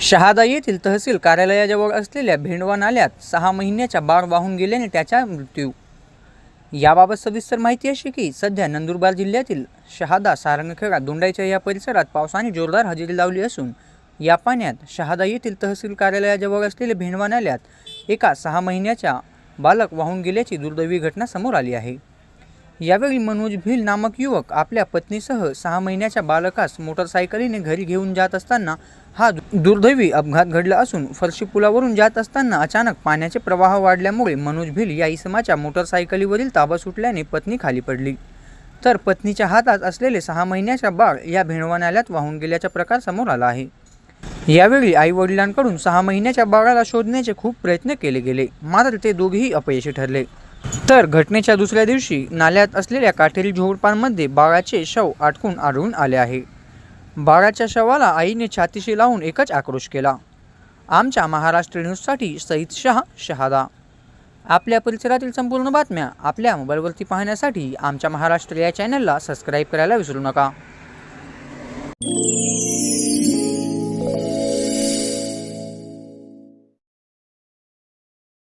शहादा येथील तहसील कार्यालयाजवळ असलेल्या भेंडवा नाल्यात सहा महिन्याच्या बाळ वाहून गेल्याने त्याचा मृत्यू. याबाबत सविस्तर माहिती अशी की सध्या नंदुरबार जिल्ह्यातील शहादा सारंगखेडा दोंडाईच्या या परिसरात पावसाने जोरदार हजेरी लावली असून या पाण्यात शहादा येथील तहसील कार्यालयाजवळ असलेल्या भेंडवा नाल्यात एका सहा महिन्याच्या बालक वाहून गेल्याची दुर्दैवी घटना समोर आली आहे. यावेळी मनोज भिल नामक युवक आपल्या पत्नीसह सहा महिन्याच्या बालकास मोटरसायकलीने घरी घेऊन जात असताना हा दु- दुर्दैवी अपघात घडला असून फरशी पुलावरून जात असताना अचानक पाण्याचे प्रवाह वाढल्यामुळे मनोज भिल या इसमाच्या मोटरसायकलीवरील ताबा सुटल्याने पत्नी खाली पडली. तर पत्नीच्या हातात असलेले सहा महिन्याच्या बाळ या भेणवा नाल्यात वाहून गेल्याचा प्रकार समोर आला आहे. यावेळी आई वडिलांकडून सहा महिन्याच्या बाळाला शोधण्याचे खूप प्रयत्न केले गेले मात्र ते दोघेही अपयशी ठरले. तर घटनेच्या दुसऱ्या दिवशी नाल्यात असलेल्या काटेरी झोडपांमध्ये बाळाचे शव आटकून आढळून आले आहे. बाळाच्या शवाला आईने छातीशी लावून एकच आक्रोश केला. आमच्या महाराष्ट्र न्यूजसाठी सईद शहा शहादा. आपल्या परिसरातील संपूर्ण बातम्या आपल्या मोबाईलवरती पाहण्यासाठी आमच्या महाराष्ट्र या चॅनलला सबस्क्राईब करायला विसरू नका.